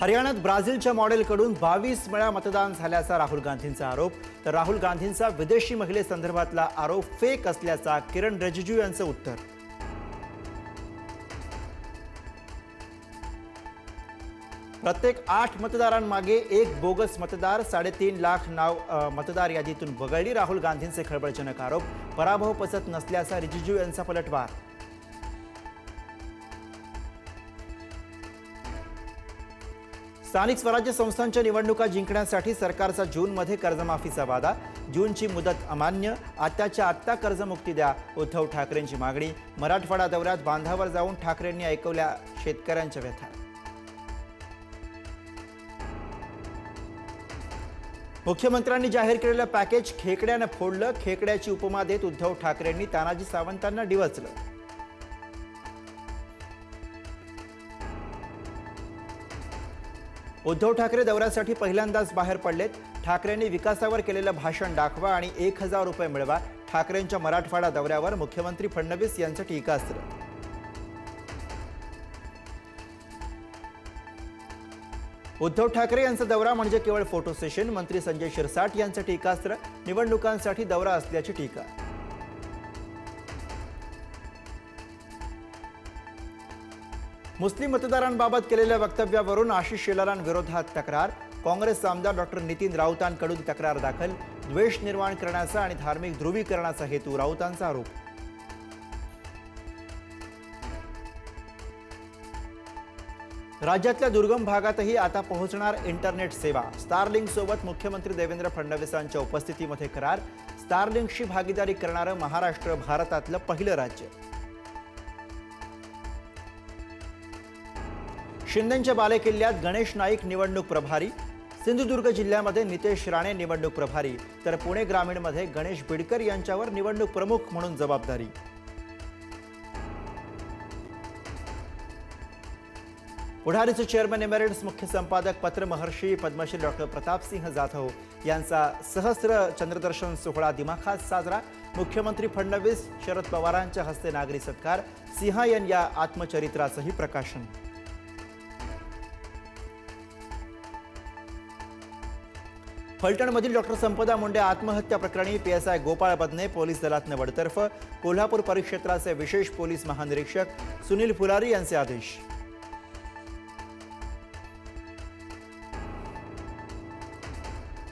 हरियाणात ब्राझीलच्या मॉडेलकडून बावीस वेळा मतदान झाल्याचा राहुल गांधींचा आरोप. तर राहुल गांधींचा विदेशी महिलेसंदर्भातला आरोप फेक असल्याचा किरण रिजिजू यांचं उत्तर. प्रत्येक आठ मतदारांमागे एक बोगस मतदार साडेतीन लाख नाव मतदार यादीतून वगळली राहुल गांधींचे खळबळजनक आरोप. पराभव पचत नसल्याचा रिजिजू यांचा पलटवार. स्थानिक स्वराज्य संस्थांच्या निवडणुका जिंकण्यासाठी सरकारचा जूनमध्ये कर्जमाफीचा वादा. जूनची मुदत अमान्य. आत्ताच्या आत्ता कर्जमुक्ती द्या उद्धव ठाकरेंची मागणी. मराठवाडा दौऱ्यात बांधावर जाऊन ठाकरेंनी ऐकवल्या शेतकऱ्यांच्या व्यथा. मुख्यमंत्र्यांनी जाहीर केलेलं पॅकेज खेकड्यानं फोडलं. खेकड्याची उपमा देत उद्धव ठाकरेंनी तानाजी सावंतांना डिवचलं. उद्धव ठाकरे दौऱ्यासाठी पहिल्यांदाच बाहेर पडलेत. ठाकरेंनी विकासावर केलेलं भाषण दाखवा आणि एक हजार रुपये मिळवा. ठाकरेंच्या मराठवाडा दौऱ्यावर मुख्यमंत्री फडणवीस यांचं टीकास्त्र. उद्धव ठाकरे यांचा दौरा म्हणजे केवळ फोटो सेशन मंत्री संजय शिरसाट यांचं टीकास्त्र. निवडणुकांसाठी दौरा असल्याची टीका. मुस्लिम मतदारांबाबत केलेल्या वक्तव्यावरून आशिष शेलारांविरोधात तक्रार. काँग्रेस आमदार डॉक्टर नितीन राऊतांकडून तक्रार दाखल. द्वेष निर्माण करण्याचा आणि धार्मिक ध्रुवीकरणाचा हेतू राऊतांचा आरोप. राज्यातल्या दुर्गम भागातही आता पोहोचणार इंटरनेट सेवा. स्टारलिंक सोबत मुख्यमंत्री देवेंद्र फडणवीसांच्या उपस्थितीमध्ये करार. स्टारलिंकशी भागीदारी करणारं महाराष्ट्र भारतातलं पहिलं राज्य. शिंदेच्या बालेकिल्ल्यात गणेश नाईक निवडणूक प्रभारी सिंधुदुर्ग जिल्ह्यामध्ये नितेश राणे निवडणूक प्रभारी तर पुणे ग्रामीणमध्ये गणेश बिडकर यांच्यावर निवडणूक प्रमुख म्हणून जबाबदारी. पुढारीचे चेअरमन एमेरिट्स मुख्य संपादक पत्र महर्षी पद्मश्री डॉक्टर प्रतापसिंह जाधव यांचा सहस्र चंद्रदर्शन सोहळा दिमाखात साजरा. मुख्यमंत्री फडणवीस शरद पवारांच्या हस्ते नागरी सत्कार सिंहायन या आत्मचरित्राचंही प्रकाशन. फलटणमधील डॉक्टर संपदा मुंडे आत्महत्या प्रकरणी P S I Gopal Badne police दलातनं बडतर्फ कोल्हापूर परिक्षेत्राचे विशेष पोलीस महानिरीक्षक सुनील फुलारी यांचे आदेश.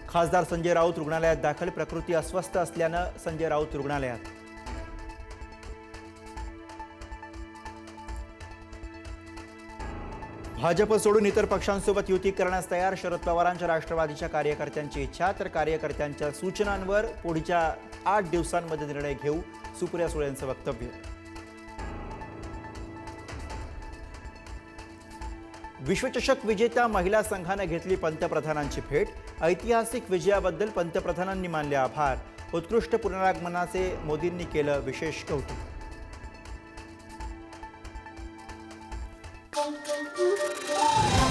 खासदार संजय राऊत रुग्णालयात दाखल प्रकृती अस्वस्थ असल्यानं संजय राऊत रुग्णालयात. भाजप सोडून इतर पक्षांसोबत युती करण्यास तयार? शरद पवारांच्या राष्ट्रवादीच्या कार्यकर्त्यांची इच्छा? तर कार्यकर्त्यांच्या सूचनांवर पुढच्या आठ दिवसांमध्ये निर्णय घेऊ सुप्रिया सुळे यांचं वक्तव्य. विश्वचषक विजेत्या महिला संघानं घेतली पंतप्रधानांची भेट. ऐतिहासिक विजयाबद्दल पंतप्रधानांनी मानले आभार. उत्कृष्ट पुनरागमनाचे मोदींनी केलं विशेष कौतुक. Oh, oh, oh, oh, oh.